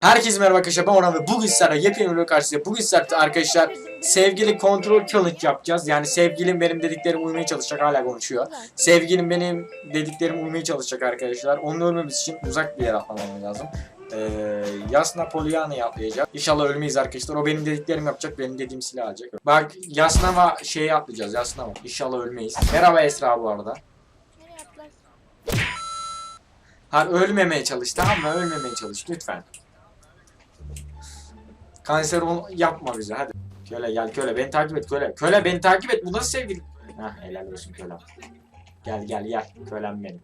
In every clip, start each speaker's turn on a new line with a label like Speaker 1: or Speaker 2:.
Speaker 1: Herkese merhaba arkadaşlar ben Orhan ve bugün sizlerle yepyeni bir karşısında bugün sizlerle arkadaşlar sevgili kontrol challenge yapacağız. Yani sevgilim benim dediklerime uymaya çalışacak hala konuşuyor. Sevgilim benim dediklerime uymaya çalışacak arkadaşlar. Onu ölmemiz için uzak bir yere atlamamız lazım. Ee, Yasna Polyana'yı atlayacak. İnşallah ölmeyiz arkadaşlar. O benim dediklerimi yapacak. Benim dediğim silah alacak. Bak Yasnava şeyi atlayacağız. Yasnava. İnşallah ölmeyiz. Merhaba Esra bu arada.
Speaker 2: Nereye atlarsın?
Speaker 1: Ha ölmemeye çalış tamam mı? Ölmemeye çalış lütfen. Kanser ol yapma bize hadi. Köle gel köle beni takip et köle. Köle beni takip et bu nasıl sevgili? Hah helal olsun kölem. Gel gel gel kölem benim.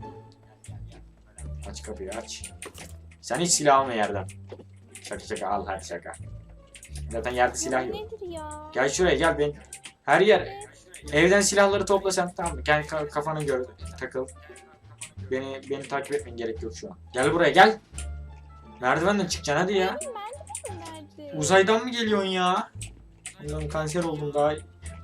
Speaker 1: Aç kapıyı aç. Sen hiç silah alma yerden. Şaka şaka al hadi şaka. Zaten yerde silah yok. Gel şuraya gel ben. Her yer Evden silahları topla sen tamam mı? Kendi ka- kafanı gör takıl. Beni beni takip etmen gerek yok şu an. Gel buraya gel. Merdivenden çıkacaksın hadi ya. Uzaydan mı geliyorsun ya? Allah'ım kanser oldum daha.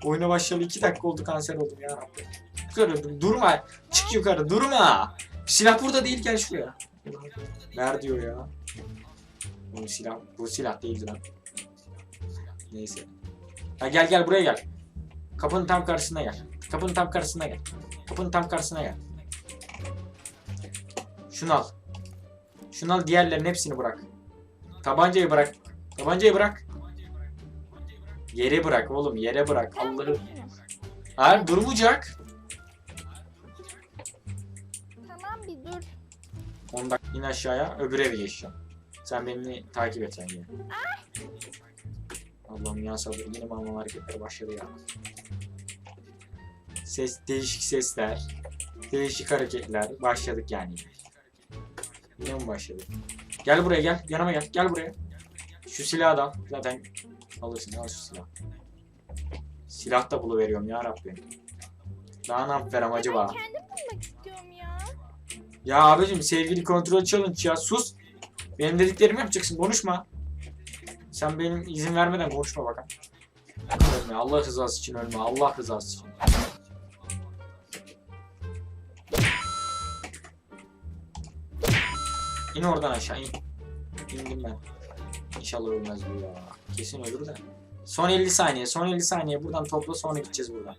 Speaker 1: Oyuna başlayalı iki dakika oldu kanser oldum ya. Rabbi. Yukarı dur- durma. Çık yukarı durma. Silah burada değil gel şuraya. Ver diyor ya. Bu silah, bu silah değildi lan. Neyse. Ha gel gel buraya gel. Kapının tam karşısına gel. Kapının tam karşısına gel. Kapının tam karşısına gel. Şunu al. Şunu al diğerlerin hepsini bırak. Tabancayı bırak. Tabancayı bırak. Yere bırak oğlum yere bırak. Allah'ım. Hayır durmayacak.
Speaker 2: Tamam bir dur.
Speaker 1: 10 dakika in aşağıya öbür eve geçeceğim. Sen beni takip et sen yine. Allah'ım ya sabır yine mama hareketleri başladı ya. Ses değişik sesler. Değişik hareketler. Başladık yani. Yine mi başladık? Gel buraya gel. Yanıma gel. Gel buraya. Şu silahı da al. Zaten alırsın. Al şu silahı. Silah da buluveriyorum ya Rabbim. Daha ne yapacağım acaba?
Speaker 2: Ben kendim bulmak istiyorum ya.
Speaker 1: Ya abicim sevgili kontrol challenge ya sus. Benim dediklerimi yapacaksın konuşma. Sen benim izin vermeden konuşma bakalım. Ölme Allah rızası için ölme Allah rızası için. İn oradan aşağı in. İndim ben. İnşallah ölmez bu ya. Kesin ölür de. Son 50 saniye son 50 saniye buradan topla sonra gideceğiz buradan.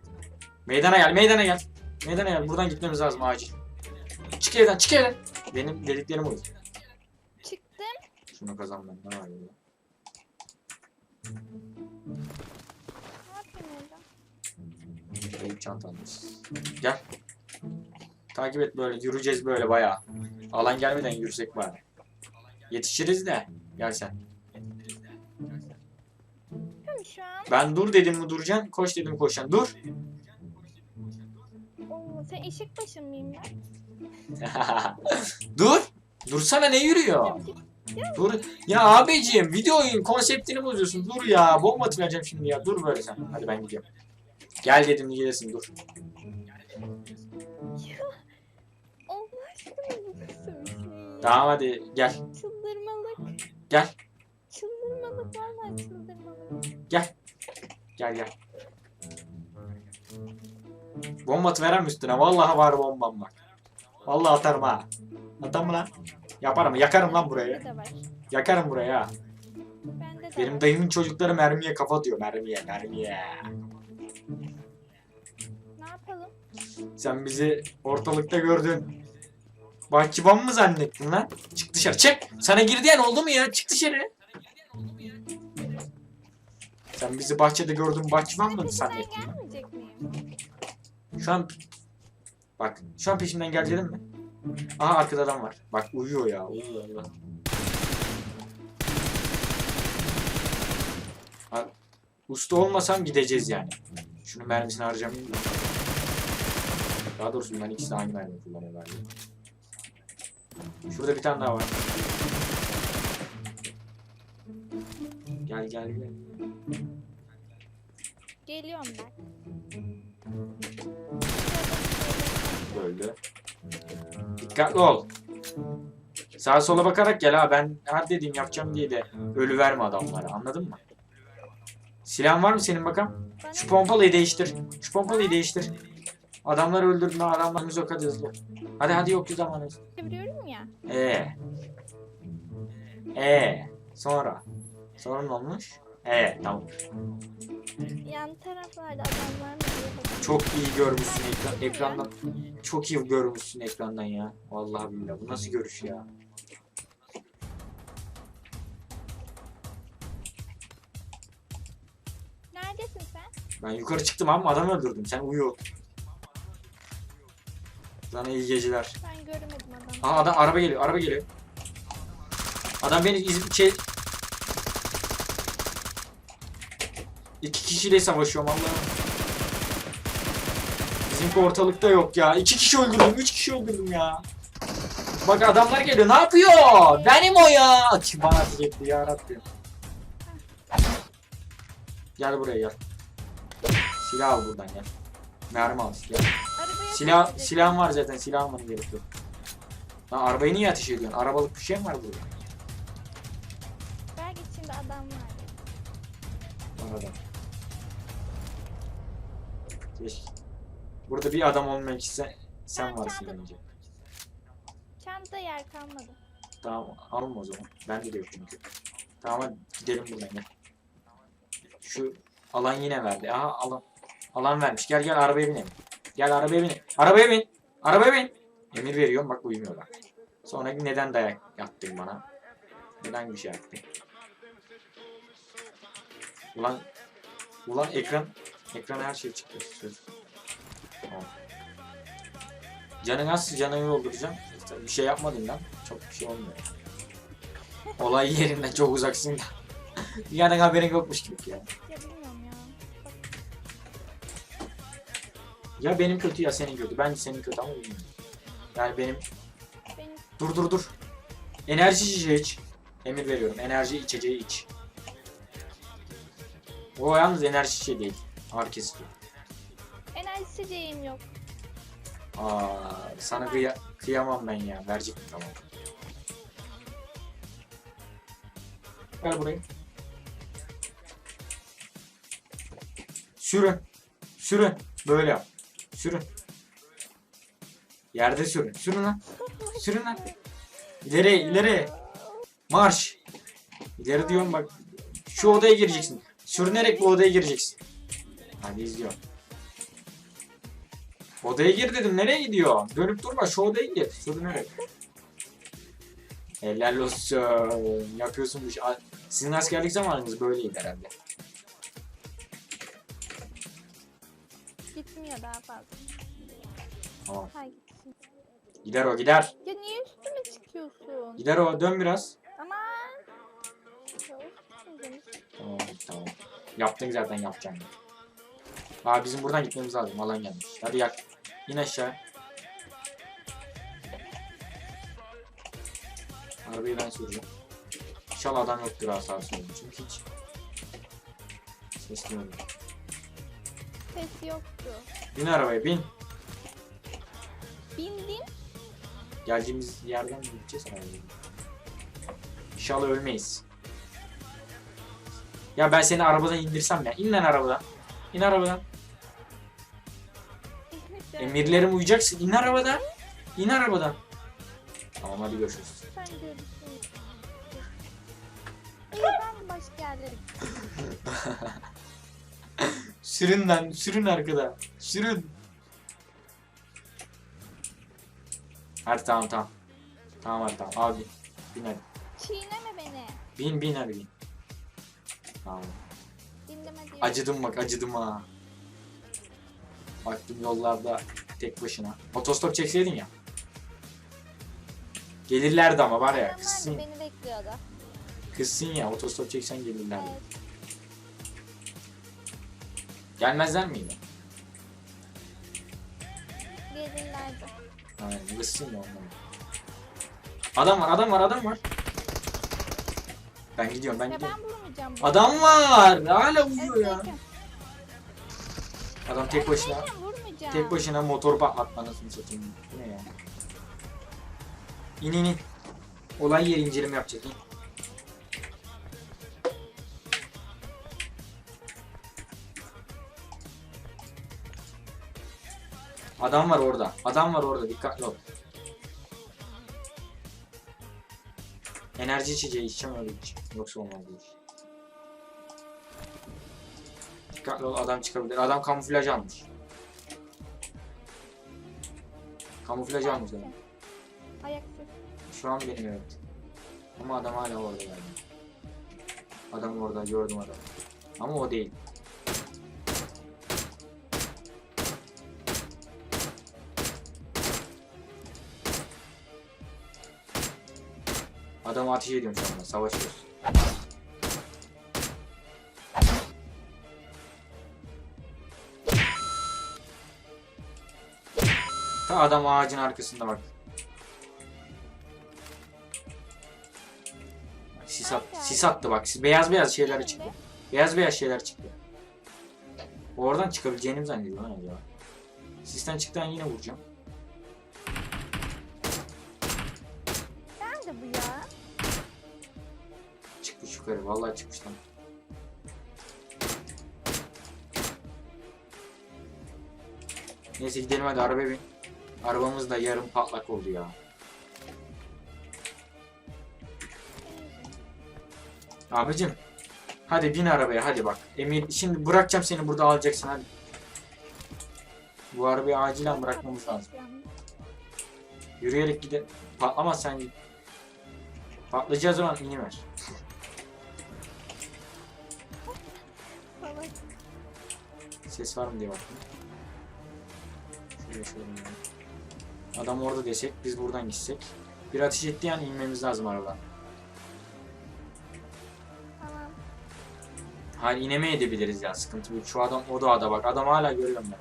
Speaker 1: Meydana gel meydana gel. Meydana gel buradan gitmemiz lazım acil. Çık evden çık evden. Benim dediklerim uydu.
Speaker 2: Çıktım.
Speaker 1: Şunu kazan ben. Ne var ya? Kayıp çantamız. Gel. Takip et böyle. Yürüyeceğiz böyle bayağı. Alan gelmeden yürüsek bari. Yetişiriz de. Gel sen. Ben dur dedim mi duracaksın. Koş dedim koşacaksın. Dur.
Speaker 2: Oo, sen eşek başı mıyım ben?
Speaker 1: dur. Dursana ne yürüyor? Dur. Ya abiciğim videonun konseptini bozuyorsun. Dur ya. Bomba atacağım şimdi ya. Dur böyle sen. Hadi ben gidiyorum. Gel dedim gelesin dur.
Speaker 2: Allah aşkına bu şey?
Speaker 1: Tamam hadi gel.
Speaker 2: Çıldırmalık.
Speaker 1: Gel.
Speaker 2: Çıldırmalık vallahi çıldırmalık.
Speaker 1: Gel gel. Bomba atıverem üstüne. Vallahi var bombam bak. Vallahi atarım ha. Atar mı lan? Yaparım. Yakarım lan burayı. Yakarım burayı ha. Benim dayımın çocukları mermiye kafa atıyor. Mermiye, mermiye.
Speaker 2: Ne yapalım?
Speaker 1: Sen bizi ortalıkta gördün. Bahçıvan mı zannettin lan? Çık dışarı. Çık. Sana gir diyen oldu mu ya? Çık dışarı. Sen bizi bahçede gördün bahçıvan mı zannettin? Şu an bak şu an peşimden geleceksin mi? Aha arkada adam var. Bak uyuyor ya uyuyor Allah. Usta olmasam gideceğiz yani. Şunun mermisini harcamayayım da. Daha doğrusu ben ikisi de aynı mermi kullanıyor. Şurada bir tane daha var. Gel gel gel.
Speaker 2: Geliyorum ben.
Speaker 1: Öldü. Dikkatli ol. Sağa sola bakarak gel ha ben her dediğim yapacağım diye de ölü verme adamlara anladın mı? Silahın var mı senin bakalım? Şu pompalıyı değiştir. Şu pompalıyı değiştir. Adamları öldürdün ha adamlarımız yok hadi hızlı. Hadi hadi yok zamanımız.
Speaker 2: çeviriyorum ya.
Speaker 1: Ee. Ee. Sonra. Sonra ne olmuş? Evet tamam.
Speaker 2: Yan taraflarda adam var mı diye bakıyorum.
Speaker 1: Çok iyi görmüşsün ekran, ekrandan. Çok iyi görmüşsün ekrandan ya. Vallahi billahi bu nasıl görüş ya?
Speaker 2: Neredesin sen?
Speaker 1: Ben yukarı çıktım ama adam öldürdüm. Sen uyu. Sana iyi geceler.
Speaker 2: Ben göremedim adamı.
Speaker 1: Aha adam araba geliyor. Araba geliyor. Adam beni iz şey İki kişiyle savaşıyorum Allah'ım. Bizimki ortalıkta yok ya. İki kişi öldürdüm. Üç kişi öldürdüm ya. Bak adamlar geliyor. Ne yapıyor? Benim o ya. Kim bana ateş etti ya Rabbim. Gel buraya gel. Silah al buradan gel. Mermi al gel. Silah, silahım var zaten. Silah almanı gerek yok. Lan arabayı niye ateş ediyorsun? Arabalık bir şey mi var burada?
Speaker 2: Belki içinde adam var.
Speaker 1: Arada. Keşke. Burada bir adam olmak ise sen
Speaker 2: Ben
Speaker 1: varsın
Speaker 2: kendim-
Speaker 1: bence.
Speaker 2: Çanta yer kalmadı.
Speaker 1: Tamam alma o zaman. Bende de yok çünkü. Tamam hadi gidelim buradan gel. Şu alan yine verdi. Aha alan. Alan vermiş. Gel gel arabaya binelim. Gel arabaya bin. Arabaya bin. Arabaya bin. Emir veriyorum bak uyumuyorlar. Sonra neden dayak yaptın bana? Neden bir şey yaptın? Ulan Ulan ekran ekrana her şey çıktı. Söz. Tamam. Canın az canını dolduracağım. Tabii bir şey yapmadın lan. Çok bir şey olmuyor. Olay yerinden çok uzaksın da. Dünyadan haberin yokmuş gibi ya.
Speaker 2: Ya bilmiyorum ya.
Speaker 1: Ya benim kötü ya senin kötü. Bence senin kötü ama bilmiyorum. Yani benim...
Speaker 2: Benim
Speaker 1: Dur dur dur. Enerji içeceği iç. Emir veriyorum. Enerji içeceği iç. O yalnız enerji içeceği değil. Ağrı kesici.
Speaker 2: enerji içeceğim yok.
Speaker 1: Aa, sana kıya kıyamam ben ya. Verecektim tamam. Gel buraya. Sürün. Sürün. Böyle yap. Sürün. Yerde sürün. Sürün lan. Sürün lan. İleri ileri. Marş. İleri diyorum bak. Şu odaya gireceksin. Sürünerek bu odaya gireceksin. Hadi izliyorum. Odaya gir dedim. Nereye gidiyor? Dönüp durma. Şu odaya gir. Sürünerek. Helal olsun. Yapıyorsun bu. A- Sizin askerlik zamanınız böyleydi herhalde.
Speaker 2: Gitmiyor daha fazla.
Speaker 1: Tamam.
Speaker 2: Gitsin.
Speaker 1: Gider o gider.
Speaker 2: Ya niye üstüme çıkıyorsun?
Speaker 1: Gider o. Dön biraz.
Speaker 2: Aman.
Speaker 1: Tamam tamam. Yaptın zaten yapacağını. Aa bizim buradan gitmemiz lazım. Alan gelmiş. Hadi yak. İn aşağı. Arabayı ben süreceğim. İnşallah adam yoktur sağa sola. Çünkü hiç ses duymadım.
Speaker 2: Ses yoktu.
Speaker 1: Bin arabaya bin.
Speaker 2: Bindim.
Speaker 1: Geldiğimiz yerden gideceğiz arabaya? İnşallah ölmeyiz. Ya ben seni arabadan indirsem ya. İn lan arabadan. İn arabadan. Emirlerim uyacaksın. İn arabadan. İn arabadan. Tamam hadi görüşürüz.
Speaker 2: Sen görürsün. İyi ben başka yerlere
Speaker 1: Sürün lan. Sürün arkada. Sürün. Hadi tamam tamam. Tamam hadi tamam. Al bin. Hadi.
Speaker 2: Çiğneme beni.
Speaker 1: Bin bin hadi bin. Tamam.
Speaker 2: Bindim hadi.
Speaker 1: Acıdım bak acıdım ha. Baktım yollarda tek başına. Otostop çekseydin ya. Gelirlerdi ama var ya kızsın,
Speaker 2: beni bekliyordu.
Speaker 1: kızsın ya otostop çeksen gelirlerdi.
Speaker 2: Evet.
Speaker 1: Gelmezler miydi?
Speaker 2: Gelirlerdi.
Speaker 1: Aynen kızsın ya ondan. Adam var adam var adam var. Ben gidiyorum ben
Speaker 2: Ya
Speaker 1: gidiyorum.
Speaker 2: ben vurmayacağım. bunu.
Speaker 1: Adam var hala uyuyor ya.
Speaker 2: Evdeyken-
Speaker 1: Adam tek başına
Speaker 2: vurmayacağım.
Speaker 1: tek başına motor patlatmanasını satayım. Bu ne ya? İn in in. Olay yeri inceleme yapacak. in. Adam var orada. Adam var orada. Dikkatli ol. Enerji içeceği içeceğim öyle içeceğim. Yoksa olmaz bu Dikkatli ol adam çıkabilir. Adam kamuflaj almış. Kamuflaj almış adam.
Speaker 2: Ayaksız.
Speaker 1: Şu an benim evet. Ama adam hala orada yani. Adam orada gördüm adam. Ama o değil. Adam ateş ediyorum şu anda. Savaşıyoruz. Ta adam ağacın arkasında bak. Sis, at, sis attı bak. Beyaz beyaz şeyler çıktı. Beyaz beyaz şeyler çıktı. Oradan çıkabileceğini mi zannediyor lan acaba? Sisten çıktan yine vuracağım.
Speaker 2: Nerede bu ya?
Speaker 1: Çıkmış yukarı. Vallahi çıkmış lan. Neyse gidelim hadi arabaya bin. Arabamız da yarım patlak oldu ya. Abicim. Hadi bin arabaya hadi bak. Emir şimdi bırakacağım seni burada alacaksın hadi. Bu arabayı acilen bırakmamız lazım. Yürüyerek gide. Patlamaz sen git. Patlayacağı zaman iniver. Ses var mı diye baktım. Şöyle şöyle. Adam orada desek biz buradan gitsek. Bir ateş ettiği an inmemiz lazım arabadan.
Speaker 2: Tamam.
Speaker 1: Hayır ineme edebiliriz ya sıkıntı büyük. Şu adam o da bak adam hala görüyorum ben.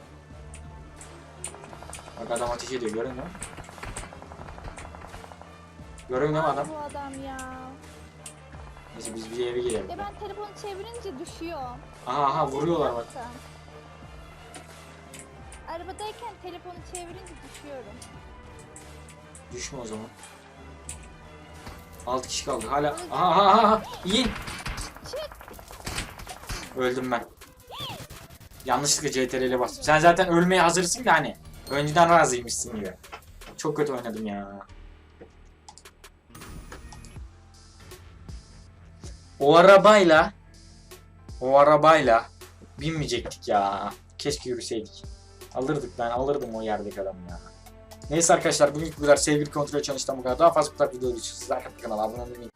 Speaker 1: Bak adam ateş ediyor musun? Görüyor musun adam?
Speaker 2: Bu adam ya.
Speaker 1: Neyse biz bir eve girelim.
Speaker 2: Ya ben telefonu çevirince düşüyor.
Speaker 1: Aha aha vuruyorlar bak.
Speaker 2: Arabadayken telefonu çevirince düşüyorum.
Speaker 1: Düşme o zaman. 6 kişi kaldı. Hala aha aha aha.
Speaker 2: Çık.
Speaker 1: Öldüm ben. Yanlışlıkla CTRL'e bastım. Sen zaten ölmeye hazırsın da hani. Önceden razıymışsın gibi. Çok kötü oynadım ya. O arabayla o arabayla binmeyecektik ya. Keşke yürüseydik. Alırdık ben alırdım o yerdeki adamı ya. Neyse arkadaşlar bugünkü bu kadar sevgili kontrol çalıştan bu kadar. Daha fazla bu tarz video için sizler kanala abone olmayı